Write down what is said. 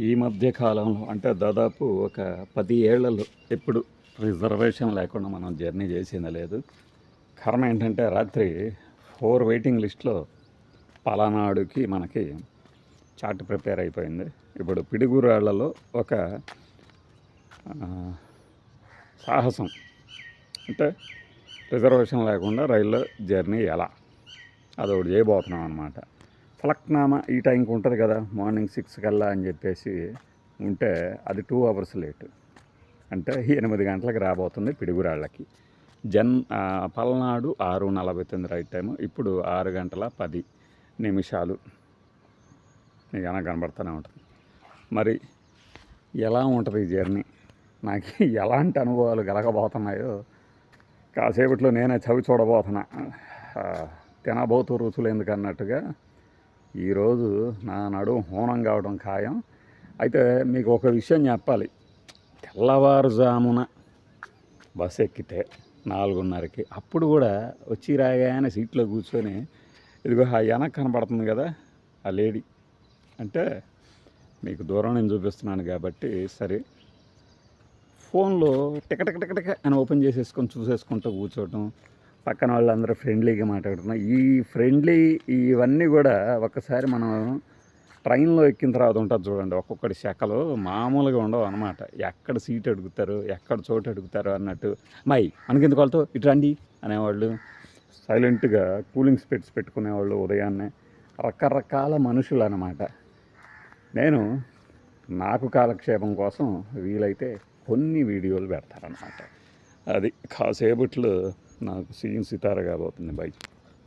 ఈ మధ్య కాలంలో అంటే దాదాపు ఒక పది ఏళ్ళలో ఎప్పుడు రిజర్వేషన్ లేకుండా మనం జర్నీ చేసింది లేదు. కారణం ఏంటంటే రాత్రి ఫోర్ వెయిటింగ్ లిస్ట్లో పలానాడుకి మనకి చార్ట్ ప్రిపేర్ అయిపోయింది. ఇప్పుడు పిడుగురాళ్ళలో ఒక సాహసం. అంటే రిజర్వేషన్ లేకుండా రైల్లో జర్నీ ఎలా? అదొకటి చేయబోతున్నాం అనమాట ఫలక్నామా ఈ టైంకి ఉంటుంది కదా మార్నింగ్ సిక్స్ కల్లా అని చెప్పేసి ఉంటే అది టూ అవర్స్ లేట్. అంటే ఎనిమిది గంటలకు రాబోతుంది పిడుగురాళ్ళకి. జన్ పల్నాడు ఆరు నలభై తొమ్మిది రైట్ టైము. ఇప్పుడు ఆరు గంటల పది నిమిషాలు. మీకు కనబడుతూనే ఉంటుంది. మరి ఎలా ఉంటుంది ఈ జర్నీ? నాకు ఎలాంటి అనుభవాలు కలగబోతున్నాయో కాసేపట్లో నేనే చవి చూడబోతున్నా. తినబోతూ రుచులు ఎందుకు అన్నట్టుగా ఈరోజు నా నడుము హోనం కావడం ఖాయం. అయితే మీకు ఒక విషయం చెప్పాలి. తెల్లవారుజామున బస్సు ఎక్కితే నాలుగున్నరకి అప్పుడు కూడా వచ్చి రాగానే సీట్లో కూర్చొని ఇదిగో ఆ వెనక్ కనపడుతుంది కదా ఆ లేడీ. అంటే మీకు దూరం నేను చూపిస్తున్నాను కాబట్టి సరే. ఫోన్లో టికటక టికటక అని ఓపెన్ చేసేసుకొని చూసేసుకుంటూ కూర్చోవటం పక్కన వాళ్ళందరూ ఫ్రెండ్లీగా మాట్లాడుతున్నాం ఈ ఫ్రెండ్లీ ఇవన్నీ కూడా ఒకసారి మనం ట్రైన్లో ఎక్కిన తర్వాత ఉంటుంది చూడండి ఒక్కొక్కటి శాఖలు మామూలుగా ఉండవు అనమాట ఎక్కడ సీట్ అడుగుతారు ఎక్కడ చోటు అడుగుతారు అన్నట్టు. మై మనకెందుకు వాళ్ళతో? ఇటు రండి అనేవాళ్ళు. సైలెంట్గా కూలింగ్ స్పెట్స్ పెట్టుకునేవాళ్ళు ఉదయాన్నే. రకరకాల మనుషులు అనమాట నేను నాకు కాలక్షేపం కోసం వీలైతే కొన్ని వీడియోలు పెడతారనమాట అది కాసేపట్లో నాకు సీన్ సితార కాబోతుంది. బై.